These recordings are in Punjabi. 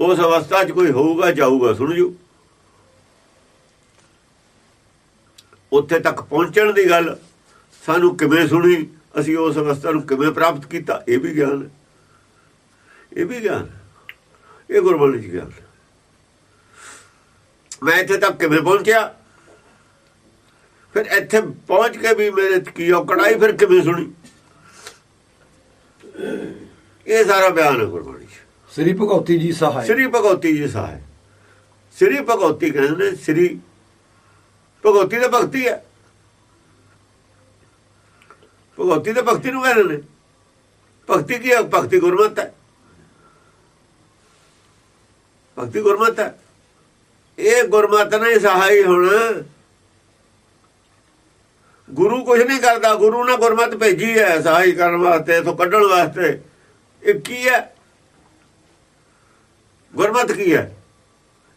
ਉਸ ਅਵਸਥਾ 'ਚ ਕੋਈ ਹੋਊਗਾ, ਜਾਊਗਾ, ਸੁਣ ਜੂ। ਉੱਥੇ ਤੱਕ ਪਹੁੰਚਣ ਦੀ ਗੱਲ ਸਾਨੂੰ ਕਿਵੇਂ ਸੁਣੀ, ਅਸੀਂ ਉਸ ਅਵਸਥਾ ਨੂੰ ਕਿਵੇਂ ਪ੍ਰਾਪਤ ਕੀਤਾ, ਇਹ ਵੀ ਗਿਆਨ ਇਹ ਵੀ ਗਿਆਨ ਇਹ ਗੁਰਬਾਣੀ ਦੀ ਗਿਆਨ ਮੈਂ ਇੱਥੇ ਤੱਕ ਕਿਵੇਂ ਪਹੁੰਚਿਆ? ਫਿਰ ਇੱਥੇ ਪਹੁੰਚ ਕੇ ਵੀ ਮੇਰੇ 'ਚ ਕੀ ਔਕੜਾਈ ਫਿਰ ਕਿਵੇਂ ਸੁਣੀ? ਇਹ ਸਾਰਾ ਬਿਆਨ ਹੈ ਗੁਰਬਾਣੀ 'ਚ। ਸ੍ਰੀ ਭਗਉਤੀ ਜੀ ਸਹਾਇ ਸ੍ਰੀ ਭਗਵਤੀ ਜੀ ਸਹਾਇ ਸ੍ਰੀ ਭਗਵਤੀ ਕਹਿੰਦੇ ਨੇ, ਸ੍ਰੀ ਭਗਵਤੀ ਦਾ ਭਗਤੀ ਹੈ। ਭਗਵਤੀ ਦਾ ਭਗਤੀ ਨੂੰ ਕਹਿੰਦੇ ਨੇ। ਭਗਤੀ ਕੀ ਹੈ? ਭਗਤੀ ਗੁਰਮਤ ਹੈ। ਭਗਤੀ ਗੁਰਮਤ ਹੈ। ਇਹ ਗੁਰਮਤ ਨੇ ਸਹਾਈ ਹੁਣ। ਗੁਰੂ ਕੁਝ ਨਹੀਂ ਕਰਦਾ। ਗੁਰੂ ਨੇ ਗੁਰਮਤ ਭੇਜੀ ਹੈ ਸਹਾਈ ਕਰਨ ਵਾਸਤੇ, ਇਥੋਂ ਕੱਢਣ ਵਾਸਤੇ। ਇਹ ਕੀ ਹੈ? ਗੁਰਮਤ ਕੀ ਹੈ?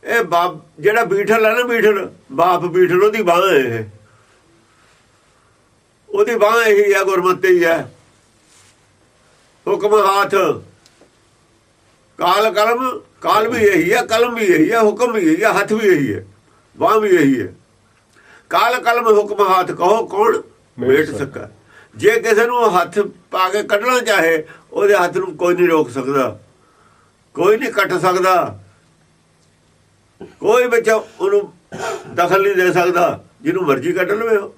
ਇਹ ਬਾਪ ਜਿਹੜਾ ਬੀਠਲ ਹੈ ਨਾ ਬੀਠਲ ਬਾਪ ਬੀਠਲ ਉਹਦੀ ਬਾਹ ਹੈ। ਉਹਦੀ ਬਾਹ ਇਹੀ ਹੈ ਗੁਰਮਤ ਹੀ ਹੈ। ਹੁਕਮ ਹਾਥ। ਕਾਲ ਕਲਮ ਕਾਲ ਵੀ ਇਹੀ ਹੈ ਕਲਮ ਵੀ ਇਹੀ ਹੈ ਹੁਕਮ ਵੀ ਇਹੀ ਹੈ ਹੱਥ ਵੀ ਇਹੀ ਹੈ ਬਾਹ ਵੀ ਇਹੀ ਹੈ। ਕਾਲ ਕਲਮ ਹੁਕਮ ਹਾਥ ਕਹੋ ਕੌਣ? ਮੇਟ ਸਕਾ ਜੇ ਕਿਸੇ ਨੂੰ ਹੱਥ ਪਾ ਕੇ ਕੱਢਣਾ ਚਾਹੇ ਉਹਦੇ ਹੱਥ ਨੂੰ ਕੋਈ ਨਹੀਂ ਰੋਕ ਸਕਦਾ। ਕੋਈ ਨਹੀਂ ਕੱਟ ਸਕਦਾ। ਕੋਈ ਵਿੱਚ ਉਹਨੂੰ ਦਖਲ ਨਹੀਂ ਦੇ ਸਕਦਾ। ਜਿਹਨੂੰ ਮਰਜ਼ੀ ਕੱਢ ਲਵੇ ਉਹ।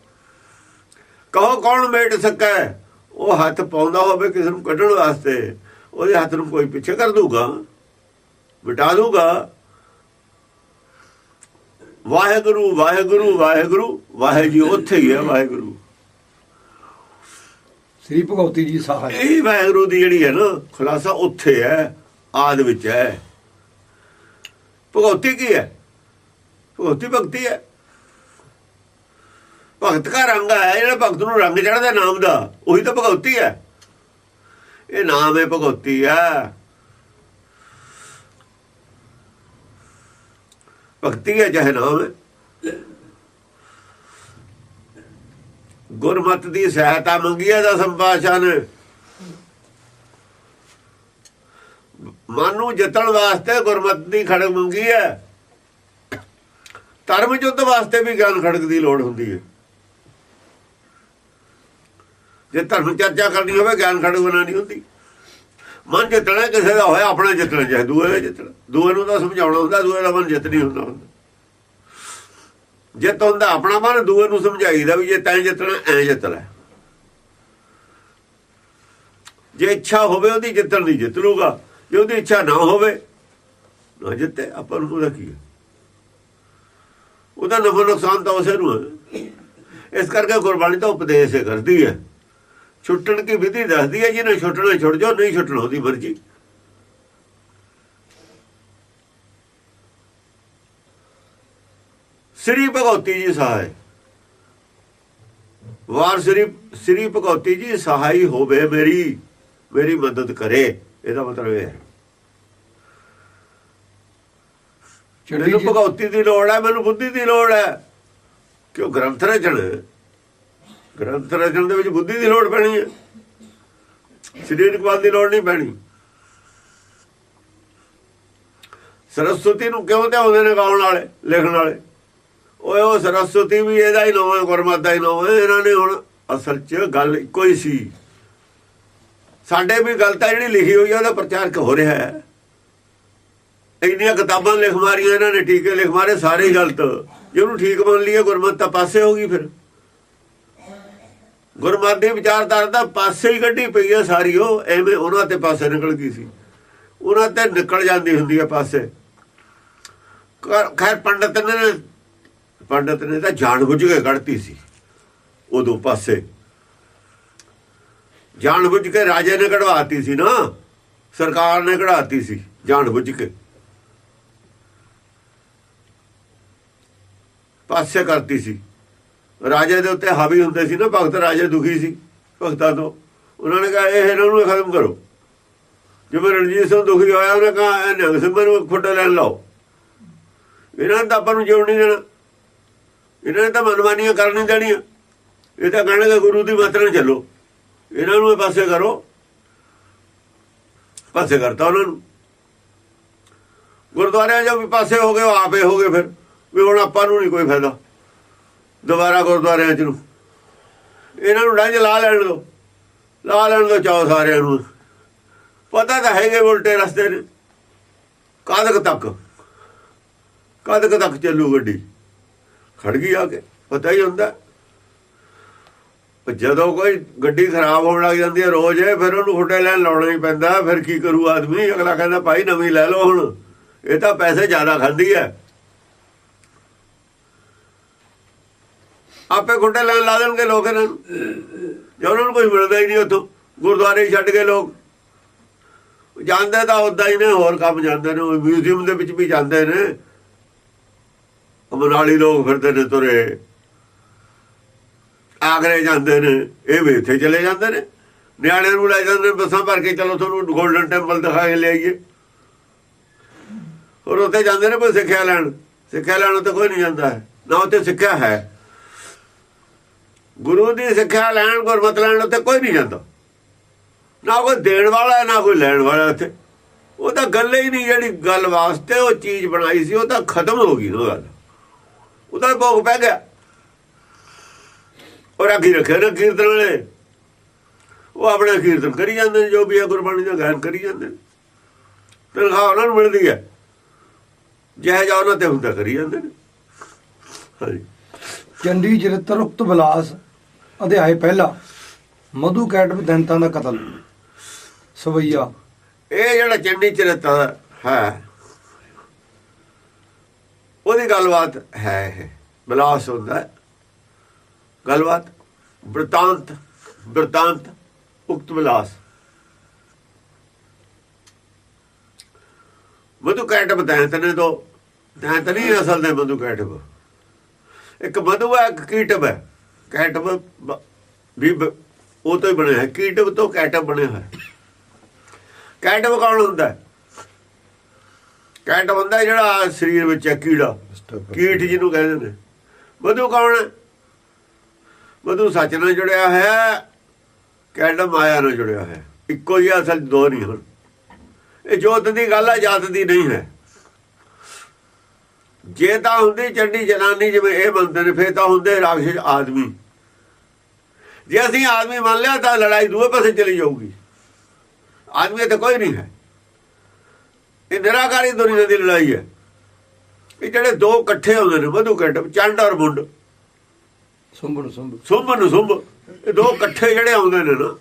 ਕਹੋ ਕੌਣ ਮੇਟ ਸਕਾ? ਉਹ ਹੱਥ ਪਾਉਂਦਾ ਹੋਵੇ ਕਿਸੇ ਨੂੰ ਕੱਢਣ ਵਾਸਤੇ। ਉਹਦੇ ਹੱਥ ਨੂੰ ਕੋਈ ਪਿੱਛੇ ਕਰ ਦੂਗਾ ਮਿਟਾ ਦੂਗਾ ਵਾਹਿਗੁਰੂ ਵਾਹਿਗੁਰੂ ਵਾਹਿਗੁਰੂ। ਵਾਹਿ ਜੀ ਉੱਥੇ ਹੀ ਹੈ ਵਾਹਿਗੁਰੂ। ਸ੍ਰੀ ਭਗਉਤੀ ਜੀ ਸਹਾਇ ਇਹ ਵਾਹਿਗੁਰੂ ਦੀ ਜਿਹੜੀ ਹੈ ਨਾ ਖੁਲਾਸਾ ਉੱਥੇ ਹੈ। ਆਦ ਵਿੱਚ ਹੈ। ਭਗਵਤੀ ਕੀ ਹੈ? ਭਗਵਤੀ ਭਗਤੀ ਹੈ। ਭਗਤ ਦਾ ਰੰਗ ਹੈ, ਜਿਹੜਾ ਭਗਤ ਨੂੰ ਰੰਗ ਚੜਦਾ ਨਾਮ ਦਾ, ਉਹੀ ਤਾਂ ਭਗਵਤੀ ਹੈ। ਇਹ ਨਾਮ ਹੈ ਭਗਵਤੀ ਹੈ। ਭਗਤੀ ਹੈ ਜਹ ਨਾਮ ਹੈ। ਗੁਰਮਤ ਦੀ ਸਹਾਇਤਾ ਮੰਗੀ ਹੈ ਦਾ ਸੰਪਾਸ਼ਾ ਨੇ। ਮਨ ਨੂੰ ਜਿੱਤਣ ਵਾਸਤੇ ਗੁਰਮਤ ਦੀ ਖੜਕ ਮੰਗੀ ਹੈ। ਧਰਮ ਯੁੱਧ ਵਾਸਤੇ ਵੀ ਗਿਆਨ ਖੜਕ ਦੀ ਲੋੜ ਹੁੰਦੀ ਹੈ। ਜੇ ਧਰਮ ਚਰਚਾ ਕਰਨੀ ਹੋਵੇ, ਗਿਆਨ ਖੜਕ ਬਣਾਉਣੀ ਹੁੰਦੀ। ਮਨ ਜਿੱਤਣਾ ਕਿਸੇ ਦਾ ਹੋਇਆ ਆਪਣਾ ਜਿੱਤਣਾ ਚਾਹੇ ਦੂਏ ਦਾ ਜਿੱਤਣਾ। ਦੂਏ ਨੂੰ ਤਾਂ ਸਮਝਾਉਣਾ ਹੁੰਦਾ, ਦੂਏ ਦਾ ਮਨ ਜਿੱਤ ਨਹੀਂ ਹੁੰਦਾ ਹੁੰਦਾ ਜਿੱਤ ਹੁੰਦਾ ਆਪਣਾ ਮਨ, ਦੂਏ ਨੂੰ ਸਮਝਾਈਦਾ ਵੀ ਜੇ ਤੈਂ ਜਿੱਤਣਾ, ਐ ਜਿੱਤ ਲੈ। ਜੇ ਇੱਛਾ ਹੋਵੇ, ਉਹਦੀ ਜਿੱਤਣ ਦੀ ਜਿੱਤ ਲੂਗਾ ਜੇ ਉਹਦੀ ਇੱਛਾ ਨਾ ਹੋਵੇ ਨਾ ਜਿੱਤੇ ਆਪਾਂ ਨੂੰ ਉਹਦਾ ਕੀ ਹੈ ਉਹਦਾ ਨਫਾ ਨੁਕਸਾਨ ਤਾਂ ਉਸੇ ਨੂੰ ਹੈ ਇਸ ਕਰਕੇ ਗੁਰਬਾਣੀ ਤਾਂ ਉਪਦੇਸ਼ ਕਰਦੀ ਹੈ ਛੁੱਟਣ ਦੀ ਵਿਧੀ ਦੱਸਦੀ ਹੈ ਜਿਹਨੇ ਛੁੱਟਣਾ ਛੁੱਟ ਜਾਓ ਨਹੀਂ ਛੁੱਟਣਾ ਉਹਦੀ ਮਰਜ਼ੀ ਸ੍ਰੀ ਭਗਵਤੀ ਜੀ ਸਹਾਇ ਵਾਰ ਸ੍ਰੀ ਸ੍ਰੀ ਭਗਵਤੀ ਜੀ ਸਹਾਈ ਹੋਵੇ ਮੇਰੀ ਮੇਰੀ ਮਦਦ ਕਰੇ ਇਹਦਾ ਮਤਲਬ ਇਹ ਹੈ। ਚੜ੍ਹਦੀ ਮੈਨੂੰ ਜੀ- ਭਗਵਤੀ ਦੀ ਲੋੜ ਹੈ ਮੈਨੂੰ ਬੁੱਧੀ ਦੀ ਲੋੜ ਹੈ। ਕਿਉਂ? ਗ੍ਰੰਥ ਰਚਣ। ਗ੍ਰੰਥ ਰਚਣ ਦੇ ਵਿੱਚ ਬੁੱਧੀ ਦੀ ਲੋੜ ਪੈਣੀ ਹੈ। ਸਰੀਰਕ ਬਲ ਦੀ ਲੋੜ ਨਹੀਂ ਪੈਣੀ। ਸਰਸਵਤੀ ਨੂੰ ਕਿਉਂ ਤੇ ਆਉਂਦੇ ਨੇ ਗਾਉਣ ਵਾਲੇ ਲਿਖਣ ਵਾਲੇ? ਓਏ ਉਹ ਸਰਸਵਤੀ ਵੀ ਇਹਦਾ ਹੀ ਨਾਮ ਹੈ ਗੁਰਮਤਿ ਦਾ ਹੀ ਨਾਮ ਹੈ। ਇਹਨਾਂ ਨੇ ਹੁਣ ਅਸਲ 'ਚ ਗੱਲ ਇੱਕੋ ਹੀ ਸੀ। ਸਾਡੇ ਵੀ ਗੱਲ ਤਾਂ ਜਿਹੜੀ ਲਿਖੀ ਹੋਈ ਹੈ ਉਹਦਾ ਪ੍ਰਚਾਰ ਹੋ ਰਿਹਾ ਹੈ। ਇੰਨੀਆਂ ਕਿਤਾਬਾਂ ਲਿਖ ਮਾਰੀਆਂ, ਇਹਨਾਂ ਨੇ ਟੀਕੇ ਲਿਖ ਮਾਰੇ, ਸਾਰੇ ਗਲਤ। ਜੇ ਉਹਨੂੰ ਠੀਕ ਮੰਨ ਲਈਏ, ਗੁਰਮਤਿ ਤਾਂ ਪਾਸੇ ਹੋ ਗਈ ਫਿਰ। ਗੁਰਮਤ ਦੀ ਵਿਚਾਰਧਾਰਾ ਦਾ ਪਾਸੇ ਹੀ ਕੱਢੀ ਪਈ ਹੈ ਸਾਰੀ, ਉਹ ਐਵੇਂ ਉਹਨਾਂ ਤੇ ਪਾਸੇ ਨਿਕਲ ਗਈ ਸੀ। ਉਹਨਾਂ ਤੇ ਨਿਕਲ ਜਾਂਦੀ ਹੁੰਦੀ ਹੈ ਪਾਸੇ। ਕ- ਖੈਰ, ਪੰਡਤ ਨੇ ਪੰਡਤ ਨੇ ਤਾਂ ਜਾਣ ਬੁੱਝ ਕੇ ਕੱਢਤੀ ਸੀ, ਉਦੋਂ ਪਾਸੇ। ਜਾਣ ਬੁੱਝ ਕੇ ਰਾਜੇ ਨੇ ਕਢਵਾਤੀ ਸੀ ਨਾ। ਸਰਕਾਰ ਨੇ ਕਢਾਤੀ ਸੀ ਜਾਣ ਬੁੱਝ ਕੇ। ਪਾਸੇ ਕਰਤੀ ਸੀ। ਰਾਜੇ ਦੇ ਉੱਤੇ ਹਾਵੀ ਹੁੰਦੇ ਸੀ ਨਾ, ਭਗਤ ਰਾਜੇ ਦੁਖੀ ਸੀ, ਭਗਤਾਂ ਤੋਂ। ਉਹਨਾਂ ਨੇ ਕਿਹਾ, ਇਹ ਇਹਨਾਂ ਨੂੰ ਖਤਮ ਕਰੋ। ਜਿਵੇਂ ਰਣਜੀਤ ਸਿੰਘ ਦੁਖੀ ਹੋਇਆ, ਉਹਨੇ ਕਿਹਾ, ਇਹ ਨਿਹੰਗ ਸਿੰਘਾਂ ਨੂੰ ਖੁੱਡੇ ਲੈਣ ਲਓ। ਇਹਨਾਂ ਨੇ ਤਾਂ ਆਪਾਂ ਨੂੰ ਜਿਉਣ ਨਹੀਂ ਦੇਣਾ। ਇਹਨਾਂ ਨੇ ਤਾਂ ਮਨਮਾਨੀਆਂ ਕਰਨੀ ਦੇਣੀਆਂ। ਇਹ ਤਾਂ ਕਹਿਣਗੇ ਗੁਰੂ ਦੀ ਮੱਤ ਚੱਲੋ। ਇਹਨਾਂ ਨੂੰ ਪਾਸੇ ਕਰੋ। ਪਾਸੇ ਕਰਤਾ ਉਹਨਾਂ ਨੂੰ। ਗੁਰਦੁਆਰਿਆਂ ਜੋ ਵੀ ਪਾਸੇ ਹੋ ਗਏ, ਉਹ ਆਪੇ ਹੋ ਗਏ ਫਿਰ। ਵੀ ਹੁਣ ਆਪਾਂ ਨੂੰ ਨਹੀਂ ਕੋਈ ਫਾਇਦਾ। ਦੁਬਾਰਾ ਗੁਰਦੁਆਰਿਆਂ ਚ ਨੂੰ। ਇਹਨਾਂ ਨੂੰ ਡੰਜ ਲਾ ਲੈਣ ਦੋ। ਲਾ ਲੈਣ ਦੋ ਚਾਹ ਸਾਰਿਆਂ ਨੂੰ। ਪਤਾ ਤਾਂ ਹੈਗੇ ਉਲਟੇ ਰਸਤੇ ਨੇ। ਕਦਕ ਤੱਕ। ਕਦਕ ਤੱਕ ਚੱਲੂ ਗੱਡੀ। ਖੜ ਗਈ ਆ ਕੇ। ਪਤਾ ਹੀ ਹੁੰਦਾ। ਜਦੋਂ ਕੋਈ ਗੱਡੀ ਖਰਾਬ ਹੋਣ ਲੱਗ ਜਾਂਦੀ ਹੈ ਰੋਜ਼, ਫਿਰ ਉਹਨੂੰ ਹੁੱਡੇ ਲੈਣ ਲਾਉਣਾ ਹੀ ਪੈਂਦਾ। ਫਿਰ ਕੀ ਕਰੂ ਆਦਮੀ? ਅਗਲਾ ਕਹਿੰਦਾ, ਭਾਈ, ਨਵੀਂ ਲੈ ਲਓ ਹੁਣ। ਇਹ ਤਾਂ ਪੈਸੇ ਜ਼ਿਆਦਾ ਖਾਂਦੀ ਹੈ। ਆਪੇ ਗੁੱਡੇ ਲੈਣ ਲਾ ਦੇਣਗੇ ਲੋਕ ਇਹਨਾਂ ਨੂੰ। ਜੇ ਉਹਨਾਂ ਨੂੰ ਕੋਈ ਮਿਲਦਾ ਹੀ ਨਹੀਂ ਉੱਥੋਂ, ਗੁਰਦੁਆਰੇ ਛੱਡ ਕੇ ਲੋਕ। ਜਾਂਦੇ ਤਾਂ ਉਦਾਂ ਹੀ ਨੇ, ਹੋਰ ਕੰਮ ਜਾਂਦੇ ਨੇ। ਮਿਊਜ਼ੀਅਮ ਦੇ ਵਿੱਚ ਵੀ ਜਾਂਦੇ ਨੇ। ਮਨਾਲੀ ਲੋਕ ਫਿਰਦੇ ਨੇ ਤੁਰੇ। ਆਗਰੇ ਜਾਂਦੇ ਨੇ, ਇਹ ਵੀ ਇੱਥੇ ਚਲੇ ਜਾਂਦੇ ਨੇ। ਨਿਆਣਿਆਂ ਨੂੰ ਲੈ ਜਾਂਦੇ ਨੇ, ਬੱਸਾਂ ਭਰ ਕੇ ਚਲੋ ਤੁਹਾਨੂੰ ਗੋਲਡਨ ਟੈਂਪਲ ਦਿਖਾ ਕੇ ਲਿਆਈਏ। ਹੋਰ ਉੱਥੇ ਜਾਂਦੇ ਨੇ ਕੋਈ ਸਿੱਖਿਆ ਲੈਣ? ਸਿੱਖਿਆ ਲੈਣ ਤਾਂ ਕੋਈ ਨਹੀਂ ਜਾਂਦਾ। ਨਾ ਉੱਥੇ ਸਿੱਖਿਆ ਹੈ। ਗੁਰੂ ਦੀ ਸਿੱਖਿਆ ਲੈਣ, ਗੁਰਮਤਿ ਲੈਣ ਉੱਥੇ ਕੋਈ ਨਹੀਂ ਜਾਂਦਾ। ਨਾ ਕੋਈ ਦੇਣ ਵਾਲਾ, ਨਾ ਕੋਈ ਲੈਣ ਵਾਲਾ ਉੱਥੇ। ਉਹ ਤਾਂ ਗੱਲ ਹੀ ਨਹੀਂ ਜਿਹੜੀ ਗੱਲ ਵਾਸਤੇ ਉਹ ਚੀਜ਼ ਬਣਾਈ ਸੀ, ਉਹ ਤਾਂ ਖਤਮ ਹੋ ਗਈ ਉਹ ਗੱਲ। ਉਹਦਾ ਭੋਗ ਪੈ ਗਿਆ। ਅੱਗੇ ਰੱਖੇ ਨਾ ਕੀਰਤਨ ਵਾਲੇ। ਉਹ ਆਪਣੇ ਕੀਰਤਨ ਕਰੀ ਜਾਂਦੇ ਨੇ ਜੋ ਵੀ ਹੈ ਗੁਰਬਾਣੀ ਦਾ ਗਾਇਨ ਕਰੀ ਜਾਂਦੇ ਨੇ। ਤਨਖਾਹ ਉਹਨਾਂ ਨੂੰ ਮਿਲਦੀ ਹੈ। ਜਿਹੇ ਜਾ ਉਹਨਾਂ ਤੇ ਹੁੰਦਾ ਕਰੀ ਜਾਂਦੇ ਨੇ। ਹਾਂਜੀ। ਚੰਡੀ ਚਰਿੱਤਰ ਉਕਤ ਵਿਲਾਸ ਅਧਿਆਇ ਪਹਿਲਾ ਮਧੂ ਕੈਟਵ ਦੰਤਾਂ ਦਾ ਕਤਲ ਸਵਈਆ। ਇਹ ਜਿਹੜਾ ਚੰਡੀ ਚਰਿੱਤਰ ਹੈ ਉਹਦੀ ਗੱਲਬਾਤ ਹੈ ਇਹ। ਬਲਾਸ ਹੁੰਦਾ ਗੱਲਬਾਤ ਬ੍ਰਿਤਾਂਤ ਬ੍ਰਿਤਾਂਤ ਉਕਤ ਵਿਲਾਸ। ਮਧੂ ਕੈਟਬ ਦੈਂਤ ਨੇ ਤੋਂ ਦੈਂਤ ਨਹੀਂ ਅਸਲ ਦੇ ਮਧੂ ਕੈਟਬ। ਇੱਕ ਮਧੂ ਹੈ ਇੱਕ ਕੀਟਬ ਹੈ। ਕੈਟਬ ਵੀ ਉਹ ਤੋਂ ਹੀ ਬਣਿਆ ਹੈ। ਕੀਟਬ ਤੋਂ ਕੈਟਬ ਬਣਿਆ ਹੈ ਕੈਟਬ ਕੌਣ ਹੁੰਦਾ? ਕੈਟਬ ਹੁੰਦਾ ਜਿਹੜਾ ਸਰੀਰ ਵਿੱਚ ਹੈ ਕੀੜਾ। ਕੀਟ ਜਿਹਨੂੰ ਕਹਿੰਦੇ ਨੇ। ਮਧੂ ਕੌਣ ਹੈ? ਮਧੂ ਸੱਚ ਨਾਲ ਜੁੜਿਆ ਹੈ ਕੈਟਬ ਮਾਇਆ ਨਾਲ ਜੁੜਿਆ ਹੈ? ਇੱਕੋ ਹੀ ਅਸਲ ਦੋ ਨਹੀਂ ਹਨ ਇਹ ਜੋਤ ਦੀ ਗੱਲ ਹੈ ਜਾਤ ਦੀ ਨਹੀਂ ਹੈ। ਜੇ ਤਾਂ ਹੁੰਦੀ ਚੰਡੀ ਜਨਾਨੀ ਜਿਵੇਂ ਇਹ ਮੰਨਦੇ ਨੇ, ਫੇਰ ਤਾਂ ਹੁੰਦੇ ਰਾਖਸ਼ ਆਦਮੀ। ਜੇ ਅਸੀਂ ਆਦਮੀ ਮੰਨ ਲਿਆ, ਤਾਂ ਲੜਾਈ ਦੂਏ ਪਾਸੇ ਚਲੀ ਜਾਊਗੀ। ਆਦਮੀ ਤਾਂ ਕੋਈ ਨਹੀਂ ਹੈ। ਇਹ ਨਿਰਾਕਾਰੀ ਦੁਨੀਆ ਦੀ ਲੜਾਈ ਹੈ। ਇਹ ਜਿਹੜੇ ਦੋ ਇਕੱਠੇ ਹੁੰਦੇ ਨੇ, ਮਧੂ ਕੈਟਮ ਚੰਡ ਔਰ ਮੁੰਡ। ਸੁੰਬੜ ਸੁੰਭ ਨੂੰ ਸੁੰਭ ਇਹ ਦੋ ਇਕੱਠੇ ਜਿਹੜੇ ਆਉਂਦੇ ਨੇ ਨਾ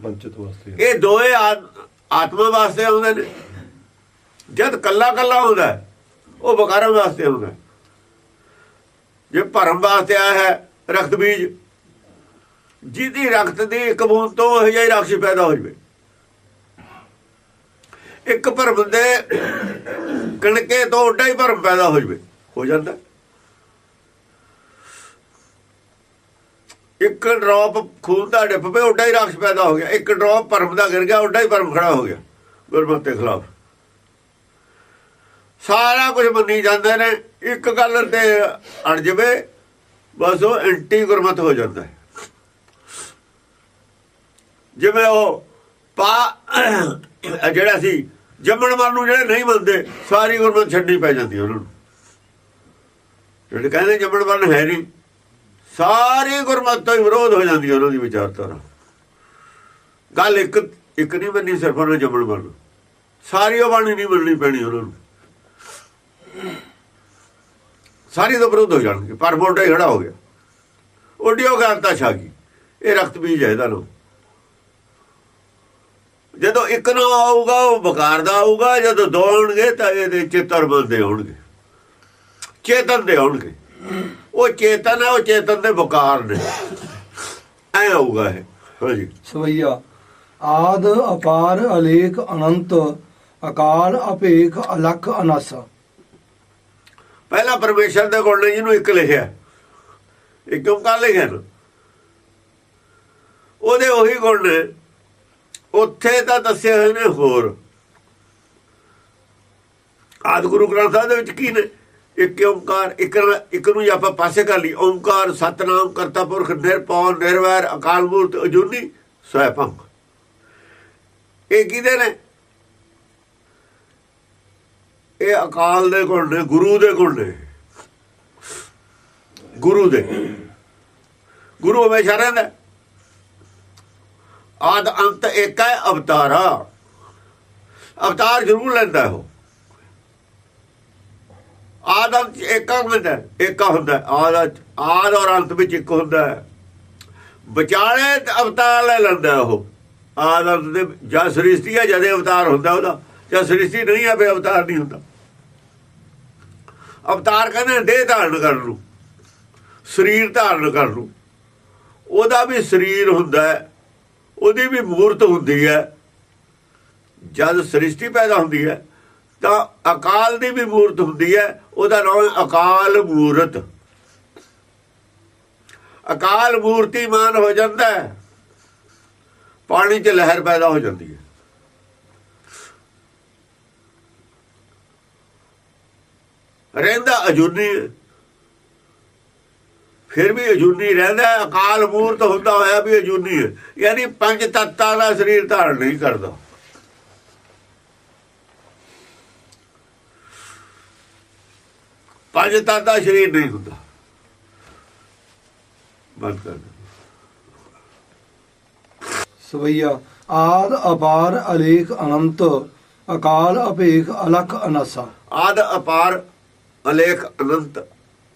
ਬੰਚਤ ਵਾਸਤੇ ਇਹ ਦੋਏ ਆਤ- ਆਤਮਾ ਵਾਸਤੇ ਆਉਂਦੇ ਨੇ। ਜਦ ਕੱਲਾ ਕੱਲਾ ਹੁੰਦਾ ਹੈ, ਉਹ ਬਕਾਰਾਂ ਵਾਸਤੇ ਆਉਂਦਾ। ਜੇ ਭਰਮ ਵਾਸਤੇ ਆਇਆ ਹੈ ਰਕਤ ਬੀਜ ਜਿਹਦੀ ਰਕਤ ਦੀ ਇੱਕ ਬੂੰਦ ਤੋਂ ਉਹ ਜਿਹੀ ਰਾਖਸ਼ ਪੈਦਾ ਹੋ ਜਵੇ। ਇੱਕ ਭਰਮ ਦੇ ਕਣਕੇ ਤੋਂ ਉੱਡਾ ਹੀ ਭਰਮ ਪੈਦਾ ਹੋ ਜਵੇ। ਹੋ ਜਾਂਦਾ। ਇੱਕ ਡ੍ਰੌਪ ਖੂਨ ਦਾ ਡਿੱਪ ਪਏ ਉੱਡਾ ਹੀ ਰਾਖਸ਼ ਪੈਦਾ ਹੋ ਗਿਆ। ਇੱਕ ਡ੍ਰੌਪ ਭਰਮ ਦਾ ਗਿਰ ਗਿਆ, ਉੱਡਾ ਹੀ ਭਰਮ ਖੜਾ ਹੋ ਗਿਆ, ਗੁਰਮਤ ਦੇ ਖਿਲਾਫ। ਸਾਰਾ ਕੁਝ ਮੰਨੀ ਜਾਂਦੇ ਨੇ। ਇੱਕ ਗੱਲ ਤੇ ਅੜ ਜਵੇ, ਬਸ ਉਹ ਐਂਟੀ ਗੁਰਮਤ ਹੋ ਜਾਂਦਾ ਜਿਵੇਂ ਉਹ ਪਾ ਜਿਹੜਾ ਸੀ, ਜੰਮਣ ਮਰਨ ਨੂੰ ਜਿਹੜੇ ਨਹੀਂ ਮੰਨਦੇ, ਸਾਰੀ ਗੁਰਮਤ ਛੱਡਣੀ ਪੈ ਜਾਂਦੀ ਉਹਨਾਂ ਨੂੰ। ਜਿਹੜੇ ਕਹਿੰਦੇ ਜੰਮਣ ਮਰਨ ਹੈ ਨਹੀਂ ਸਾਰੀ ਗੁਰਮਤ ਤੋਂ ਹੀ ਵਿਰੋਧ ਹੋ ਜਾਂਦੀ ਹੈ ਉਹਨਾਂ ਦੀ ਵਿਚਾਰਧਾਰਾ। ਗੱਲ ਇੱਕ ਇੱਕ ਨਹੀਂ ਮੰਨੀ, ਸਿਰਫ ਉਹਨਾਂ ਜੰਮਣ ਬਣ ਸਾਰੀ ਉਹ ਬਾਣੀ ਨਹੀਂ ਮੰਨਣੀ ਪੈਣੀ ਉਹਨਾਂ ਨੂੰ। ਸਾਰੀ ਦਾ ਵਿਰੋਧ ਹੋ ਜਾਣਗੇ, ਪਰ ਮੋਢੇ ਹੀ ਖੜਾ ਹੋ ਗਿਆ। ਓਡੀਓ ਕਰਤਾ ਛਾਗੀ ਇਹ ਰਕਤ ਬੀਜ ਹੈ ਇਹਦਾ ਨੂੰ ਜਦੋਂ ਇੱਕ ਨਾ ਆਊਗਾ, ਉਹ ਬਕਾਰ ਦਾ ਆਊਗਾ, ਜਦੋਂ ਦੋ ਆਉਣਗੇ ਤਾਂ ਇਹਦੇ ਚਿੱਤਰ ਬੰਦੇ ਹੋਣਗੇ। ਚੇਤਨ ਦੇ ਹੋਣਗੇ ਉਹ ਚੇਤਨ ਹੈ ਉਹ ਚੇਤਨ ਦੇ ਬਕਾਰ ਨੇ। ਐ ਆਊਗਾ ਇਹ। ਹਾਂਜੀ ਸਵਈਆ। ਆਦ ਅਪਾਰ ਅਲੇਖ ਅਨੰਤ ਅਕਾਲ ਅਪੇਖ ਅਲਖ ਅਨਸ। ਪਹਿਲਾ ਪਰਮੇਸ਼ਰ ਦੇ ਗੁਣ ਨੇ ਜਿਹਨੂੰ ਇੱਕ ਲਿਖਿਆ। ਇੱਕ ਓੰਕਾਰ ਲਿਖਿਆ ਨਾ ਉਹਦੇ ਉਹੀ ਗੁਣ ਨੇ। ਉੱਥੇ ਤਾਂ ਦੱਸੇ ਹੋਏ ਨੇ ਹੋਰ। ਆਦ ਗੁਰੂ ਗ੍ਰੰਥ ਸਾਹਿਬ ਦੇ ਵਿੱਚ ਕੀ ਨੇ? ਇੱਕ ਓਮਕਾਰ ਇੱਕ ਇੱਕ ਨੂੰ ਆਪਾਂ ਪਾਸੇ ਕਰ ਲਈ ਓਮਕਾਰ ਸਤਨਾਮ ਕਰਤਾ ਪੁਰਖ ਨਿਰਭਉ, ਨਿਰਵੈਰ, ਅਕਾਲ ਮੂਰਤ, ਅਜੂਨੀ, ਸਵੈਭੰ। ਇਹ ਕਿਹਦੇ ਨੇ? ਇਹ ਅਕਾਲ ਦੇ ਗੁਣ ਨੇ, ਗੁਰੂ ਦੇ ਗੁਣ ਨੇ। ਗੁਰੂ ਦੇ। ਗੁਰੂ ਹਮੇਸ਼ਾ ਰਹਿੰਦਾ ਹੈ। ਆਦ ਅੰਤ ਇੱਕ ਹੈ, ਅਵਤਾਰਾ। ਅਵਤਾਰ ਜ਼ਰੂਰ ਲੈਂਦਾ ਉਹ। ਆਦ ਅੰਤ ਇੱਕ ਹੁੰਦਾ ਹੈ, ਇੱਕ ਹੁੰਦਾ ਹੈ। ਆਦ ਆਦ ਔਰ ਅੰਤ ਵਿੱਚ ਇੱਕ ਹੁੰਦਾ। ਹੈ ਵਿਚਾਲੇ ਤੇ ਅਵਤਾਰ ਲੈ ਲੈਂਦਾ ਉਹ। ਆਦ ਦੇ ਜਾਂ ਸ੍ਰਿਸ਼ਟੀ ਹੈ ਜਦੇ ਅਵਤਾਰ ਹੁੰਦਾ ਉਹਦਾ। ਜਾਂ ਸ੍ਰਿਸ਼ਟੀ ਨਹੀਂ ਹੈ ਫੇ ਅਵਤਾਰ ਨਹੀਂ ਹੁੰਦਾ। ਅਵਤਾਰ ਕਹਿੰਦੇ ਦੇਹ ਧਾਰਨ ਕਰਨ ਨੂੰ ਸਰੀਰ ਧਾਰਨ ਕਰਨ ਨੂੰ। ਉਹਦਾ ਵੀ ਸਰੀਰ ਹੁੰਦਾ ਉਹਦੀ ਵੀ ਮੂਰਤ ਹੁੰਦੀ ਹੈ। ਜਦ ਸ੍ਰਿਸ਼ਟੀ ਪੈਦਾ ਹੁੰਦੀ ਹੈ ਤਾਂ ਅਕਾਲ ਦੀ ਵੀ ਮੂਰਤ ਹੁੰਦੀ ਹੈ, ਉਹਦਾ ਨਾਮ ਹੈ ਅਕਾਲ ਮੂਰਤ। ਅਕਾਲ ਮੂਰਤੀਮਾਨ ਹੋ ਜਾਂਦਾ ਹੈ, ਪਾਣੀ 'ਚ ਲਹਿਰ ਪੈਦਾ ਹੋ ਜਾਂਦੀ ਹੈ। ਰਹਿੰਦਾ ਅਜੂਨੀ, ਫਿਰ ਵੀ ਅਜੂਨੀ ਰਹਿੰਦਾ ਅਕਾਲ ਮੂਰਤ ਹੁੰਦਾ ਹੋਇਆ ਵੀ ਅਜੂਨੀ ਹੈ। ਯਾਨੀ ਪੰਜ ਤੱਤਾਂ ਦਾ ਸਰੀਰ ਧਾਰਨ ਨਹੀਂ ਕਰਦਾ। ਪੰਜ ਤੱਤ ਦਾ ਸਰੀਰ ਨਹੀਂ ਹੁੰਦਾ। ਬੰਦ ਕਰ। ਸਵਈਆ ਆਦ ਅਪਾਰ ਅਲੇਖ ਅਨੰਤ ਅਕਾਲ ਅਭੇਖ ਅਲਖ ਅਨਾਸਾ। ਆਦ ਅਪਾਰ ਅਲੇਖ ਅਨੰਤ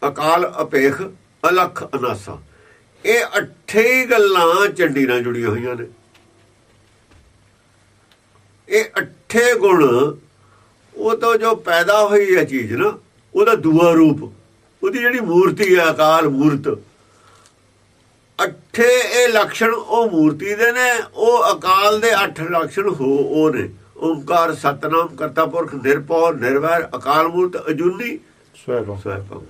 ਅਕਾਲ ਅਪੇਖ ਅਲਖ ਅਨਾਸਾ। ਇਹ ਅੱਠੇ ਗੱਲਾਂ ਚੰਡੀ ਨਾਲ ਜੁੜੀਆਂ ਹੋਈਆਂ ਨੇ। ਇਹ ਅੱਠੇ ਗੁਣ ਉਹ ਤੋਂ ਜੋ ਪੈਦਾ ਹੋਈ ਹੈ ਚੀਜ਼ ਨਾ ਉਹਦਾ ਦੂਆ ਰੂਪ ਉਹਦੀ ਜਿਹੜੀ ਮੂਰਤੀ ਹੈ ਅਕਾਲ ਮੂਰਤ। ਅੱਠੇ ਇਹ ਲਕਸ਼ਣ ਉਹ ਮੂਰਤੀ ਦੇ ਨੇ ਉਹ ਅਕਾਲ ਦੇ ਅੱਠ ਲਕਸ਼ਣ ਹੋ ਉਹ ਨੇ। ਓੰਕਾਰ ਸਤਨਾਮ ਕਰਤਾ ਪੁਰਖ ਨਿਰਭਉ ਨਿਰਵੈਰ ਅਕਾਲ ਮੂਰਤ ਅਜੂਨੀ ਸਵੈਭੰ।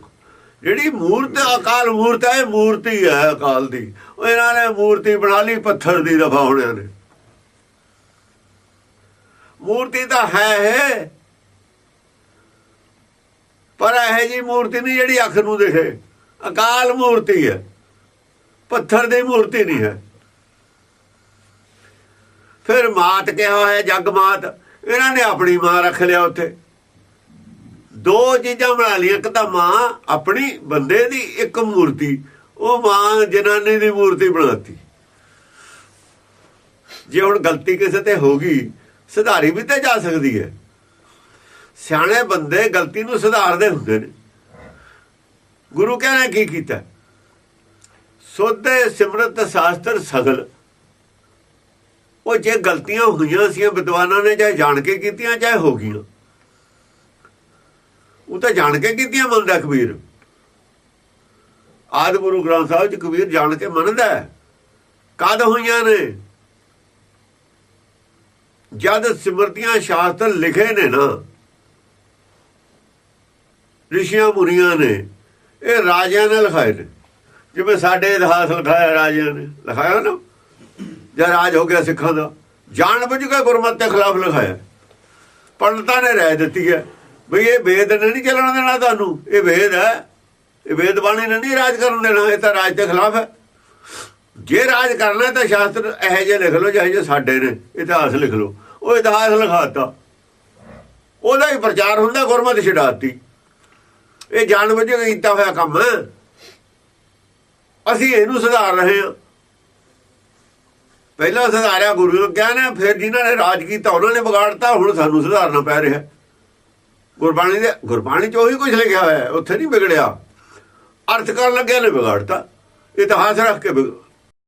ਜਿਹੜੀ ਮੂਰਤ ਅਕਾਲ ਮੂਰਤ ਹੈ ਮੂਰਤੀ ਹੈ ਅਕਾਲ ਦੀ। ਉਹ ਇਹਨਾਂ ਨੇ ਮੂਰਤੀ ਬਣਾ ਲਈ ਪੱਥਰ ਦੀ ਦਫਾ ਹੋਣਿਆਂ ਨੇ। ਮੂਰਤੀ ਤਾਂ ਹੈ ਹੈ ਪਰ ਇਹ ਜੀ ਮੂਰਤੀ ਨਹੀਂ ਜਿਹੜੀ ਅੱਖ ਨੂੰ ਦਿਖੇ। ਅਕਾਲ ਮੂਰਤੀ ਹੈ। ਪੱਥਰ ਦੀ ਮੂਰਤੀ ਨਹੀਂ ਹੈ। ਫਿਰ ਮਾਤ ਕਿਹਾ ਹੋਇਆ ਜਗ ਮਾਤ। ਇਹਨਾਂ ਨੇ ਆਪਣੀ ਮਾਂ ਰੱਖ ਲਿਆ ਉੱਥੇ। ਦੋ ਚੀਜ਼ਾਂ ਬਣਾ ਲਈਆਂ। ਇੱਕ ਤਾਂ ਮਾਂ ਆਪਣੀ, ਬੰਦੇ ਦੀ, ਇੱਕ ਮੂਰਤੀ। ਉਹ ਮਾਂ ਜਨਾਨੀ ਦੀ ਮੂਰਤੀ ਬਣਾਤੀ। ਜੇ ਹੁਣ ਗਲਤੀ ਕਿਸੇ ਤੇ ਹੋ ਗਈ, ਸੁਧਾਰੀ ਵੀ ਤੇ ਜਾ ਸਕਦੀ ਹੈ। ਸਿਆਣੇ ਬੰਦੇ ਗਲਤੀ ਨੂੰ ਸੁਧਾਰਦੇ ਹੁੰਦੇ ਨੇ। ਗੁਰੂ ਕਹਿੰਦਾ ਕੀ ਕੀਤਾ? ਸੋਧੇ ਸਿਮਰਤ ਸ਼ਾਸਤਰ ਸਗਲ। ਉਹ ਜੇ ਗਲਤੀਆਂ ਹੋਈਆਂ ਸੀ ਵਿਦਵਾਨਾਂ ਨੇ, ਚਾਹੇ ਜਾਣ ਕੇ ਕੀਤੀਆਂ, ਚਾਹੇ ਹੋ ਗਈਆਂ। ਉਹ ਤਾਂ ਜਾਣ ਕੇ ਕੀਤੀਆਂ ਮੰਨਦਾ ਕਬੀਰ ਆਦਿ ਗੁਰੂ ਗ੍ਰੰਥ ਸਾਹਿਬ ਚ ਕਬੀਰ ਜਾਣ ਕੇ ਮੰਨਦਾ ਕਦ ਹੋਈਆਂ ਨੇ? ਜਦ ਸਿਮਰਤੀਆਂ ਸ਼ਾਸਤਰ ਲਿਖੇ ਨੇ ਨਾ ਰਿਸ਼ੀਆਂ ਮੁਨੀਆਂ ਨੇ, ਇਹ ਰਾਜਿਆਂ ਨੇ ਲਿਖਾਏ ਨੇ। ਜਿਵੇਂ ਸਾਡੇ ਇਤਿਹਾਸ ਲਿਖਾਇਆ ਰਾਜਿਆਂ ਨੇ, ਲਿਖਾਇਆ ਨਾ। ਜਾਂ ਰਾਜ ਹੋ ਗਿਆ ਸਿੱਖਾਂ ਦਾ। ਜਾਣ ਬੁੱਝ ਕੇ ਗੁਰਮਤ ਦੇ ਖਿਲਾਫ ਲਿਖਾਇਆ। ਪੰਡਤਾਂ ਨੇ ਰਾਏ ਦਿੱਤੀ ਹੈ, ਬਈ ਇਹ ਵੇਦ ਨੇ ਨਹੀਂ ਚੱਲਣ ਦੇਣਾ ਤੁਹਾਨੂੰ। ਇਹ ਵੇਦ ਹੈ, ਇਹ ਵੇਦ ਬਾਣੀ ਨੇ ਨਹੀਂ ਰਾਜ ਕਰਨ ਦੇਣਾ, ਇਹ ਤਾਂ ਰਾਜ ਦੇ ਖਿਲਾਫ ਹੈ। ਜੇ ਰਾਜ ਕਰਨਾ ਤਾਂ ਸ਼ਾਸਤਰ ਇਹੋ ਜਿਹੇ ਲਿਖ ਲਓ, ਜਿਹੇ ਜਿਹੇ ਸਾਡੇ ਨੇ, ਇਤਿਹਾਸ ਲਿਖ ਲਓ। ਉਹ ਇਤਿਹਾਸ ਲਿਖਾਤਾ। ਉਹਦਾ ਹੀ ਪ੍ਰਚਾਰ ਹੁੰਦਾ, ਗੁਰਮਤਿ ਛਡਾਤੀ। ਇਹ ਜਾਣ ਬੁੱਝ ਕੇ ਕੀਤਾ ਹੋਇਆ ਕੰਮ। ਹੈ ਅਸੀਂ ਇਹਨੂੰ ਸੁਧਾਰ ਰਹੇ ਹਾਂ। ਪਹਿਲਾਂ ਸੁਧਾਰਿਆ ਗੁਰੂ ਨੂੰ ਕਿਹਾ ਫਿਰ ਜਿਨ੍ਹਾਂ ਨੇ ਰਾਜ ਕੀਤਾ, ਉਹਨਾਂ ਨੇ ਵਿਗਾੜਤਾ, ਹੁਣ ਸਾਨੂੰ ਸੁਧਾਰਨਾ ਪੈ ਰਿਹਾ। ਗੁਰਬਾਣੀ ਦੇ ਗੁਰਬਾਣੀ ਚ ਉਹੀ ਕੁਝ ਲਿਖਿਆ ਹੋਇਆ ਉੱਥੇ ਨਹੀਂ ਵਿਗੜਿਆ। ਅਰਥ ਕਰਨ ਲੱਗਿਆ ਨੇ ਵਿਗਾੜਤਾ। ਇਤਿਹਾਸ ਰੱਖ ਕੇ